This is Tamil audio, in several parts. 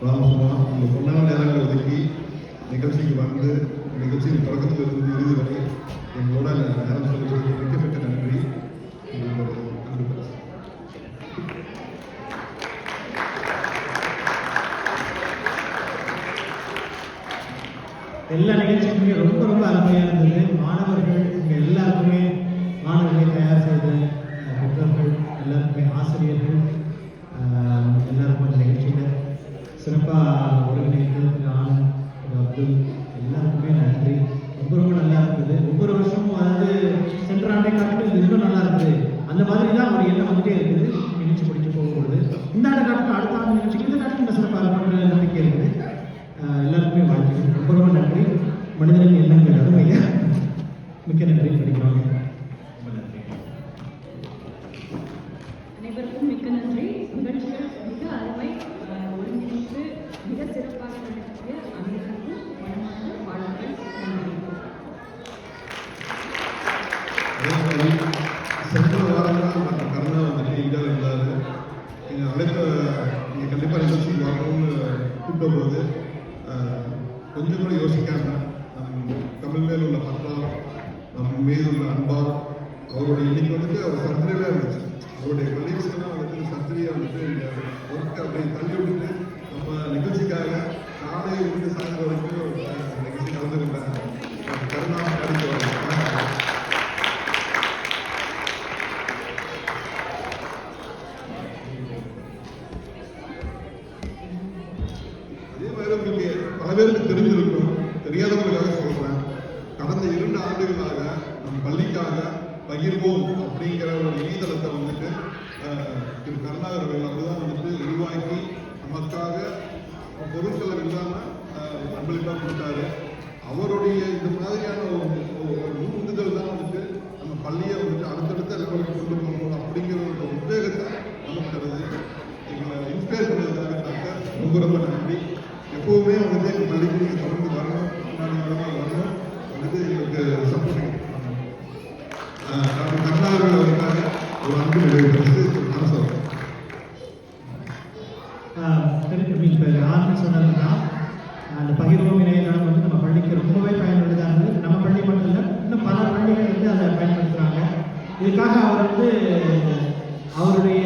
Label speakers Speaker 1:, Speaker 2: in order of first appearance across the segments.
Speaker 1: ராமசுமா இந்த பொன்னான நேரங்கள் ஒதுக்கி நிகழ்ச்சிக்கு வந்து நிகழ்ச்சியின் தொடக்கத்திலிருந்து இறுதி வரை எங்களோட நேரம் செலவிட்டு மிக்க நன்றி.
Speaker 2: எல்லா நிகழ்ச்சிக்குமே ரொம்ப ரொம்ப அருமையாக இருந்தது. மாணவர்கள் இங்கே எல்லாருக்குமே மாணவர்களை தயார் செய்த அஹ், பெற்றோர்கள் எல்லாருக்குமே ஆசிரியர்கள் சிறப்பாக
Speaker 1: வரணும்னு கூப்பிட்டபோது போது கொஞ்சம் கூட யோசிக்காம நம் தமிழ் மேல் உள்ள பற்றால் நம் மீது உள்ள அன்பால் அவருடைய இன்னைக்கு வந்துட்டு அவர் சர்ஜரியில் இருந்துச்சு. அவருடைய கொலீக்ஸ்லாம் வந்துட்டு சர்ஜரியை வந்துட்டு ஒர்க் அப்படியே தள்ளி விட்டுட்டு நம்ம நிகழ்ச்சிக்காக காலையில் இருந்து சாயந்தரம் வரைக்கும் நிகழ்ச்சி கலந்துருந்தாங்க கருணா நம் பகிர்வோம் அப்படிங்கிற ஒரு இணையதளத்தை வந்துட்டு திரு கருணாகர் அவர்கள் அவர்தான் வந்துட்டு உருவாக்கி நமக்காக பொருட்களை இல்லாம அஹ், கொடுத்தாரு. அவருடைய இந்த மாதிரியான ஒரு உந்துதல் தான் வந்துட்டு நம்ம பள்ளியை வந்துட்டு அடுத்தடுத்த லெவலுக்கு கொண்டு போகணும் அப்படிங்கிற ஒரு உத்வேகத்தை நமக்கு தருது. எங்களை இன்ஸ்பயர் பண்ணதுக்காக டாக்டர் ரொம்ப ரொம்ப நன்றி. எப்பவுமே வந்துட்டு எங்கள் பள்ளிக்கு நீங்கள் தொடர்ந்து வரணும் முன்னாடி வரணும் வந்துட்டு எங்களுக்கு சப்போர்ட் கருணாகரன் அவருக்காக ஒரு அன்பு நிறைவு பரிசு அரசு
Speaker 2: திருப்பி இப்போ ஆரம்பி சொன்னதுன்னா அந்த பகிர்வோம் இணையதளம் வந்து நம்ம பள்ளிக்கு ரொம்பவே பயனுள்ளதாக இருந்தது. நம்ம பள்ளி மட்டும் இல்லை இன்னும் பல பள்ளிகள் வந்து அதை பயன்படுத்துகிறாங்க இதுக்காக அவர் வந்து அவருடைய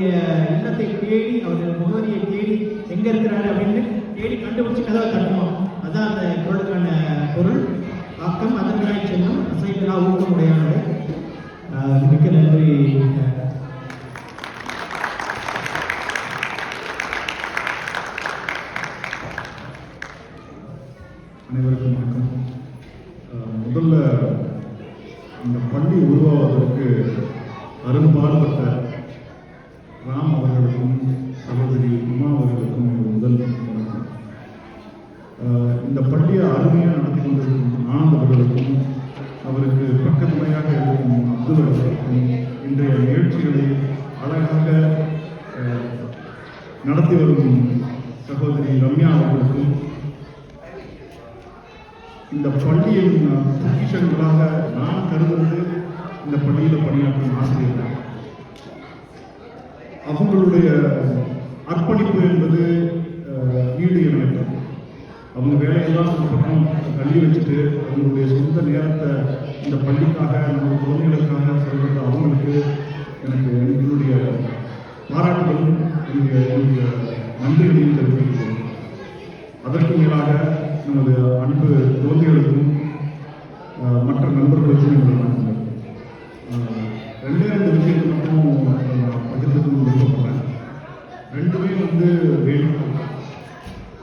Speaker 2: அவருடைய இல்லத்தை தேடி அவருடைய முகவரியை தேடி எங்க இருக்கிறாரு அப்படின்னு தேடி கண்டுபிடிச்சு கதவை தட்டுவோம் அதான் அந்த குரலுக்கான பொருள். ஆக்கம் அதனாய் செல்லும் அசைவில்லா ஊக்கமுடையானது ஆஹ் மிக்க நன்றி
Speaker 3: நடத்தி வரும் சகோதரி ரம்யா அவர்களுக்கும் இந்த பள்ளியின் பொக்கிஷங்களாக நான் கருதுவது இந்த பள்ளியில் பணியாற்றும் ஆசிரியர்கள் அவங்களுடைய அர்ப்பணிப்பு என்பது ஈடு இணையற்றது அவங்க வேலையெல்லாம் பக்கம் தள்ளி வச்சுட்டு அவங்களுடைய சொந்த நேரத்தை இந்த பள்ளிக்காக நம்ம குழந்தைகளுக்காக செல்வது அவங்களுக்கு பாராட்டுகளும் என்னுடைய நன்றி நன்றிகளையும் அதற்கு மேலாக நமது அன்பு குழந்தைகளுக்கும் மற்ற நண்பர்களுக்கும் என்னுடைய நன்றிகள் ரெண்டே ரெண்டு விஷயத்தை மட்டும் ஆஹ், விருப்பப்படுறேன். ரெண்டுமே வந்து வேண்டுகோள்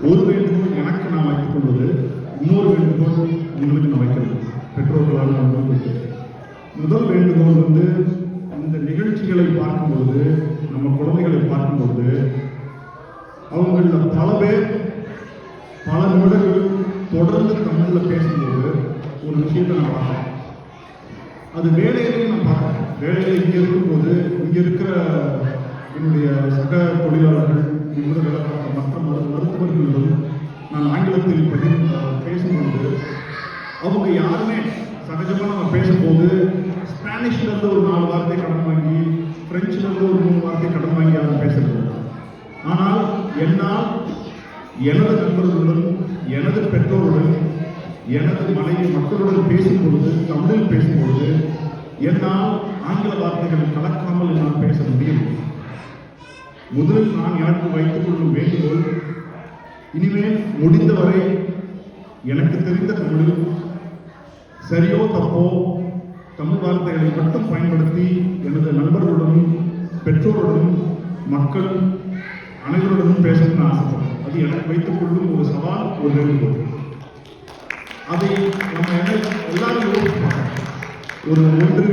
Speaker 3: ஒரு வேண்டுகோள் எனக்கு நான் வைத்துக் கொள்வது இன்னொரு வேண்டுகோள் உங்களுக்கு நான் வைக்கிறது பெற்றோர்களால் நான் முதல் வேண்டுகோள் வந்து இந்த நிகழ்ச்சிகளை பார்க்கும்போது நம்ம குழந்தைகளை பார்க்கும்போது அவங்களில் பல பேர் பல நிமிடங்கள் தொடர்ந்து தமிழில் பேசும்போது ஒரு விஷயத்தை நான் பார்க்குறேன். அது வேலையிலையும் நான் பார்க்குறேன். வேலையில் இங்கே இருக்கும்போது இங்கே இருக்கிற என்னுடைய சக தொழிலாளர்கள் இங்கே வேலை பார்க்குற மற்ற மரு- மருத்துவர்களும் நான் ஆங்கிலத்தில் பதி பேசும்போது அவங்க யாருமே சகஜமாக நம்ம பேசும்போது ஸ்பானிஷ்லேருந்து ஒரு நாலு வார்த்தை கடன் வாங்கி பிரெஞ்சில் வந்து ஒரு மூணு வார்த்தை கடன் வாங்கி யாரும் பேசுறது. ஆனால் என்னால் எனது நண்பர்களுடன் எனது பெற்றோருடன் எனது மனைவி மக்களுடன் பேசும்பொழுது தமிழில் பேசும்பொழுது என்னால் ஆங்கில வார்த்தைகள் கலக்காமல் என்னால் பேச முடியும். முதலில் நான் எனக்கு வைத்துக் கொள்ளும் வேண்டுகோள் இனிமேல் முடிந்தவரை எனக்கு தெரிந்த தமிழில் சரியோ தப்போ தமிழ் வார்த்தைகளை மட்டும் பயன்படுத்தி எனது நண்பர்களுடனும் பெற்றோருடனும் மக்கள் அனைவருடனும் பேசணும்னு ஆசைப்படுறேன் அது எனக்கு வைத்துக் கொள்ளும் ஒரு சவால் ஒரு வேண்டுகோள். அதை நம்ம எல்லாரும் யோசிப்பாங்க. ஒரு ஒன்று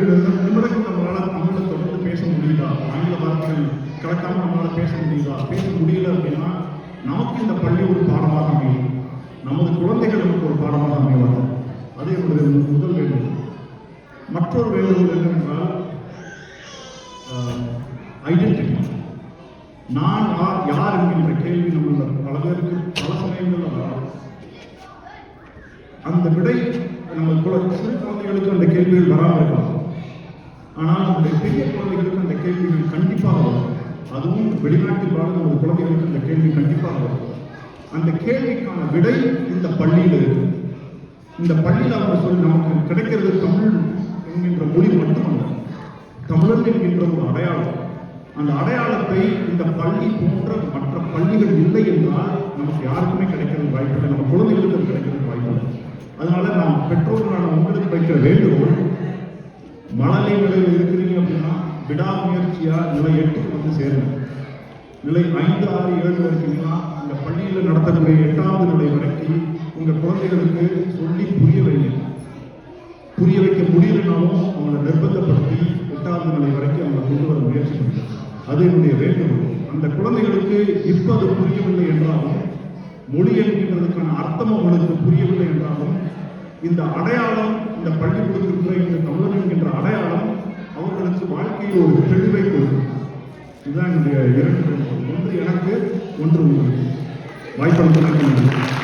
Speaker 3: நிமிடங்கள் நம்மளால் தமிழில் தொடர்ந்து பேச முடியுதா? ஆங்கில வார்த்தைகள் கலக்காம நம்மளால் பேச முடியுதா? பேச முடியல அப்படின்னா நமக்கு இந்த பள்ளி ஒரு பாடமாக அமையும். நமது குழந்தைகளுக்கு ஒரு பாடமாக அமைவாங்க அது என்னுடைய மற்றொரு வேண்டுகோள் என்னவென்றால் ஐடென்டிட்டி நான் யார் யார் என்கின்ற கேள்வி நம்ம பல பேருக்கு பல சமயங்கள் அந்த விடை நம்ம குழ- சிறு குழந்தைகளுக்கு அந்த கேள்விகள் வராமல் இருக்கலாம். ஆனால் நம்முடைய பெரிய குழந்தைகளுக்கு அந்த கேள்விகள் கண்டிப்பாக வரும். அதுவும் வெளிநாட்டில் வாழும் நமது குழந்தைகளுக்கு அந்த கேள்வி கண்டிப்பாக வரும். அந்த கேள்விக்கான விடை இந்த பள்ளியில் இருக்கு. இந்த பள்ளியில் அவங்க சொல்லி நமக்கு கிடைக்கிறது தமிழ் என்கின்ற மொழி மட்டுமல்ல தமிழன் என்கின்ற ஒரு அடையாளம். அந்த அடையாளத்தை இந்த பள்ளி போன்ற மற்ற பள்ளிகள் இல்லை என்றால் நமக்கு யாருக்குமே கிடைக்கிறது வாய்ப்பில்லை நம்ம குழந்தைகளுக்கு கிடைக்கிறது வாய்ப்பில்லை அதனால நான் பெற்றோர்களான உங்களுக்கு வைக்கிற வேண்டுகோள் மழலை நிலையில் இருக்கிறீங்க அப்படின்னா விடாமுயற்சியா நிலை எட்டுக்கு வந்து சேருங்க. நிலை ஐந்து ஆறு ஏழு வரைக்கும்னா இந்த பள்ளியில் நடத்தக்கூடிய எட்டாவது நிலை வரைக்கும் உங்கள் குழந்தைகளுக்கு சொல்லி புரிய வைங்க புரிய வைக்க முடியலனாலும் அவங்களை நிர்பந்தப்படுத்தி எட்டாவது நிலை வரைக்கும் அவங்களை கொண்டு வர முயற்சி பண்ணுறாங்க அது என்னுடைய வேண்டுகோள். அந்த குழந்தைகளுக்கு இப்போ அது புரியவில்லை என்றாலும் மொழி என்கின்றதுக்கான அர்த்தம் அவங்களுக்கு புரியவில்லை என்றாலும் இந்த அடையாளம் இந்த பள்ளிக்கூடத்திற்குள்ள இந்த தமிழன் என்கின்ற அடையாளம் அவர்களுக்கு வாழ்க்கையில் ஒரு தெளிவை கொடுக்கும். இதுதான் என்னுடைய இரண்டு ஒன்று எனக்கு ஒன்று உங்களுக்கு. வாய்ப்பளித்ததற்கு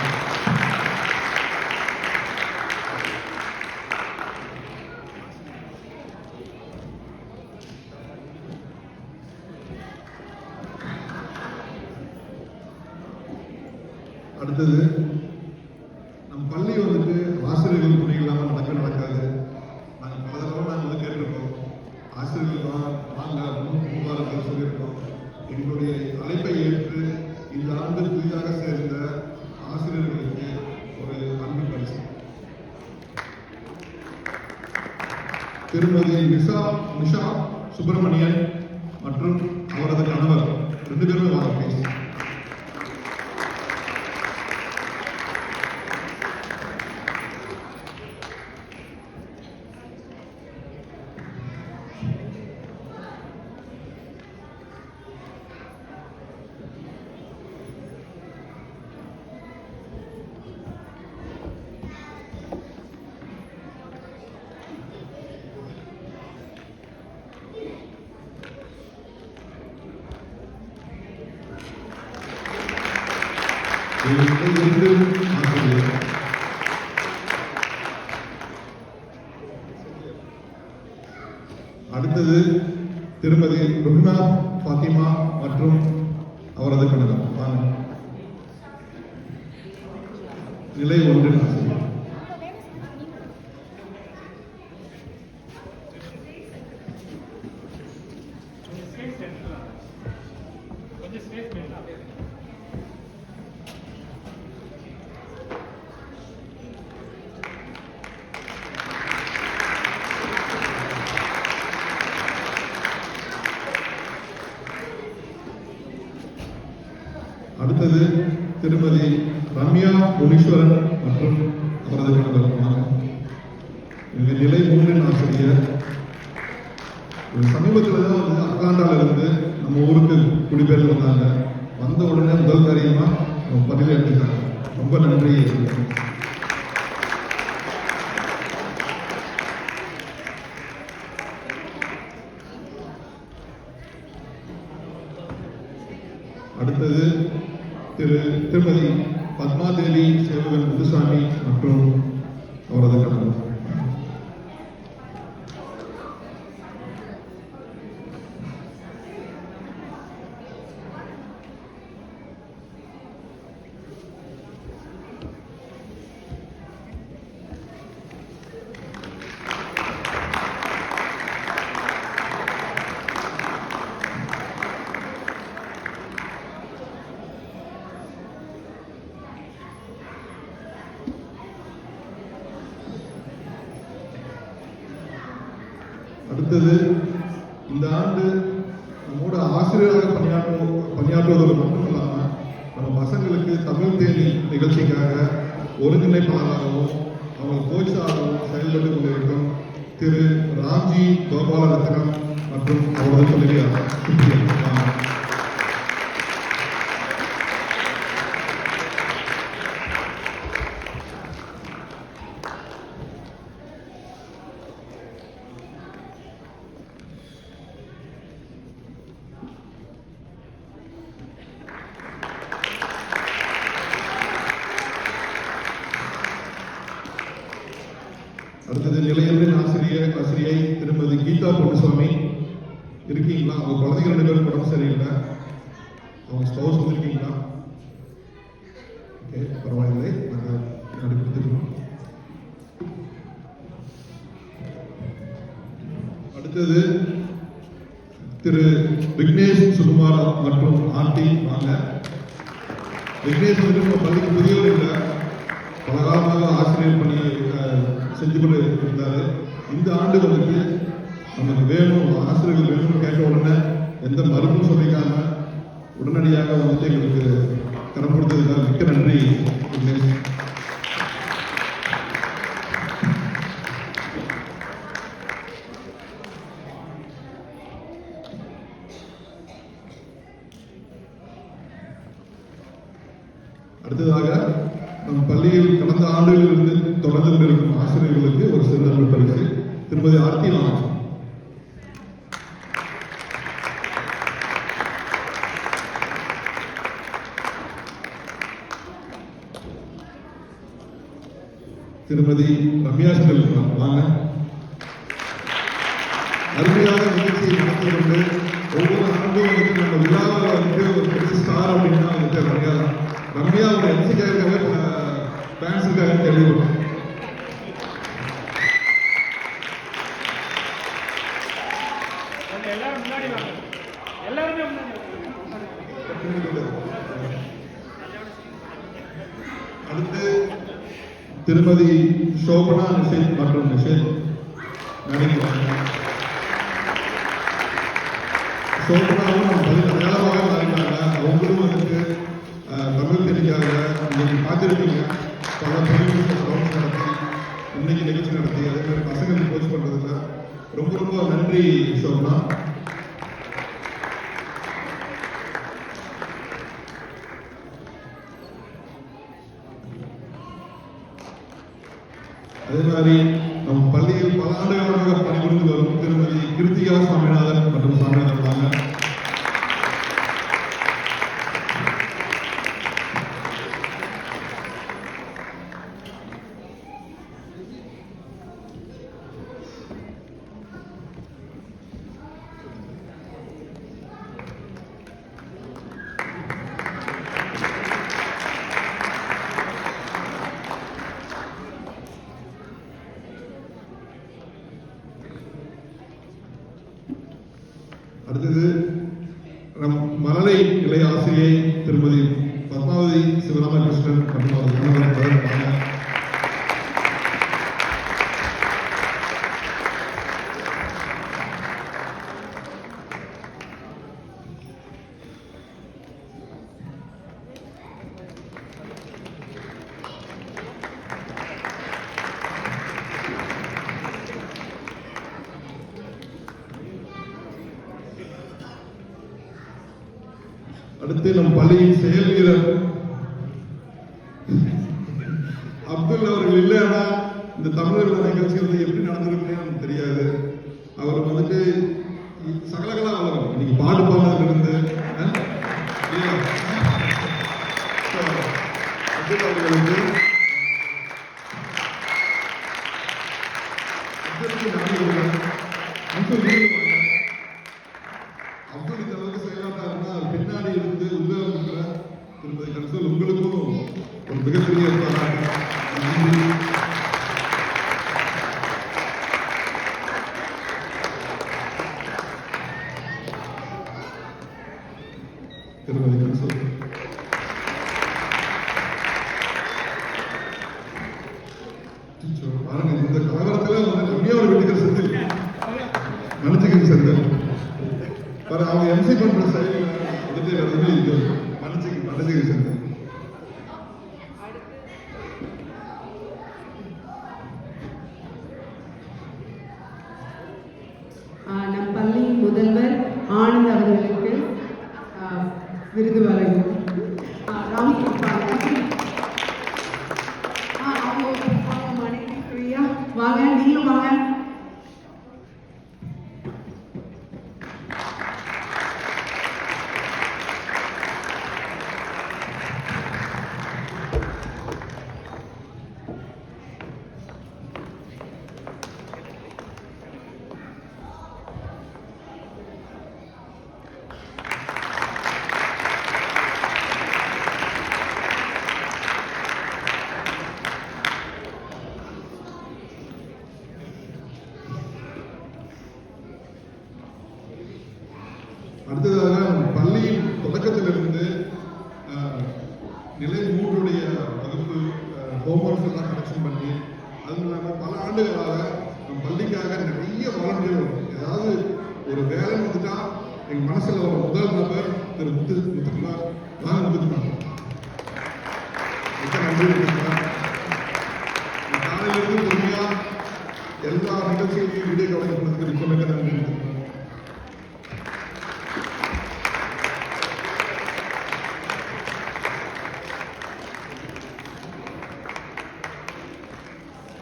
Speaker 1: ముషా సుబ్రహ్మణ్యన్ இருந்து ஆசிரியர் அடுத்தது திரு திருமதி பத்மாதேவி சேவகன் முதுசாமி மற்றும் அடுத்தது இந்த ஆண்டு நம்மோட ஆசிரியராக பணியாற்றும் பணியாற்றுவதோடு மட்டும் இல்லாமல் நம்ம பசங்களுக்கு தமிழ் தேனி நிகழ்ச்சிக்காக ஒருங்கிணைப்பாளராகவும் விக்னேஷ் மற்றும் ஆண்டி வாங்க. விக்னேஷ் நம்ம பள்ளிக்கு புதியவர் இல்லை பல காலமாக ஆசிரியர் பணி செஞ்சு கொண்டு இருந்தார். இந்த ஆண்டுகளுக்கு நமக்கு வேணும் ஆசிரியர்கள் வேணும்னு கேட்ட உடனே எந்த மருந்தும் சொல்லிக்காம உடனடியாக வந்துட்டு எங்களுக்கு கரம் கொடுத்ததுக்காக மிக்க நன்றி திருமதி திருமதி ரம்யா செல்வம் வாங்க அருமையாக நிகழ்ச்சியை நடத்தி கொண்டு ஒவ்வொரு ஆண்டும் வந்துட்டு நம்ம விழாவில் வந்துட்டு ஒரு பெரிய ஸ்டார் அப்படின்னா வந்துட்டு ரம்யா தான் ரம்யா ஒரு என்சிக்காக ஃபேன்ஸுக்காக கேள்விப்பட்டோம்
Speaker 4: கொஞ்சம் எல்லாரும் முன்னாடி வாங்க எல்லாருமே முன்னாடி வாங்க.
Speaker 1: அடுத்து திருமதி சோபனா நிஷேத் மற்றும் நிஷேத் நடிக்கிறாங்க சோபனாவும் அடையாளமாக அவங்களும் வந்துட்டு தமிழ் தெரிஞ்சாங்க. இன்னைக்கு பார்த்துருப்பீங்க. பல நடத்தி இன்னைக்கு நிகழ்ச்சி நடத்தி அதே மாதிரி பசங்களுக்கு கோச் பண்றதுல. ரொம்ப ரொம்ப நன்றி சோபனா. அதே மாதிரி நம்ம பள்ளியில் பல ஆண்டுகளாக பணிபுரிந்து வரும் திருமதி கிருத்திகா சாமிநாதன் மற்றும் சாமிநாதன் மலரை நிலைய ஆசிரியை திருமதி பத்மாவதி சிவராமகிருஷ்ணன் மற்றும் அவரது இந்த தமிழர்கள நிகழ்ச்சி வந்து எப்படி நடந்திருக்குன்னே எனக்கு தெரியாது. அவர் வந்துட்டு சகலகலா அவர் இன்னைக்கு பாடு பாடுறதுல இருந்து
Speaker 5: அவர்களுக்கு திருமதி வாங்க நீங்களும் வாங்க
Speaker 1: நிலை மூன்றுடைய வகுப்பு ஹோம்ஒர்க்ஸ் எல்லாம் கலெக்ஷன் பண்ணி அதுவும் இல்லாமல் பல ஆண்டுகளாக நம் பள்ளிக்காக நிறைய வாலண்டியர் ஏதாவது ஒரு வேலை வந்துட்டா எங்க மனசுல ஒரு முதல் நபர் திரு முத்து முத்துக்குமார் வாங்க முத்துக்குமார். மிக்க நன்றி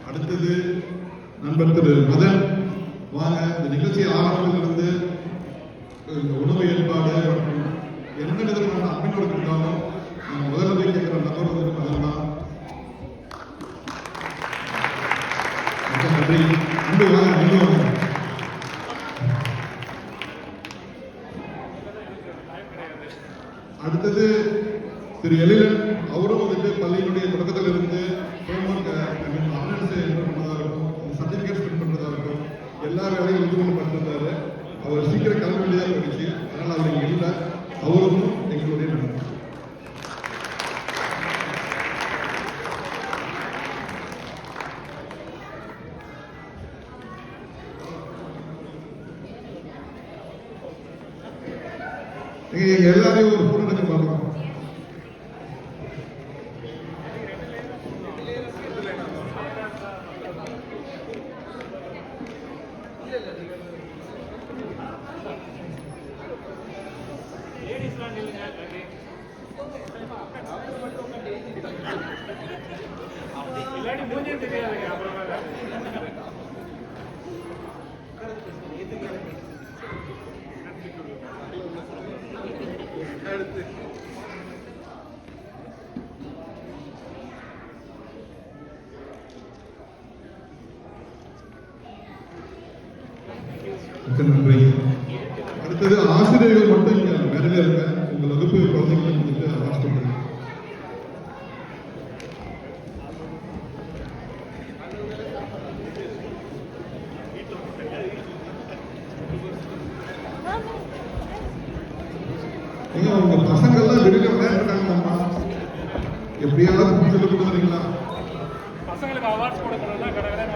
Speaker 1: அடுத்தது நண்பர் திரு மதன் வாங்க இந்த நிகழ்ச்சி ஆரம்பத்திலிருந்து இந்த உணவு ஏற்பாடு மற்றும் எந்த விதமான அன்பினோடு இருந்தாலும் நம்ம முதல்ல போய் கேட்கிற நபர் வந்து மதன் தான் நன்றி. அன்பு வாங்க அன்பு வாங்க. அடுத்தது திரு எழிலன் அவர் இங்க இல்லை அவரும் எங்களுடைய நண்பர் நீங்க எங்க எல்லாரையும் ஒரு போட்டோ எடுத்து பார்க்கலாம்
Speaker 4: லேடிஸ்லாம் நில்லுங்க நன்றி இல்லாட்டி மூஞ்சே தெரியாதுங்க அப்புறமா
Speaker 1: மிக்க நன்றி அடுத்தது ஆசிரியர்கள் மட்டும் இங்க மேடையில இருங்க உங்க வகுப்பு குழந்தைங்களுக்கு வந்துட்டு அவாஸ் பண்ணுங்க ஏங்க உங்க பசங்க எல்லாம் வெளியில விளையாண்டுட்டாங்கம்மா எப்படியாவது சொல்லி கொடுக்குறீங்களா
Speaker 4: பசங்களுக்கு அவார்ட்ஸ் கொடுக்கணும்னா கடை கடை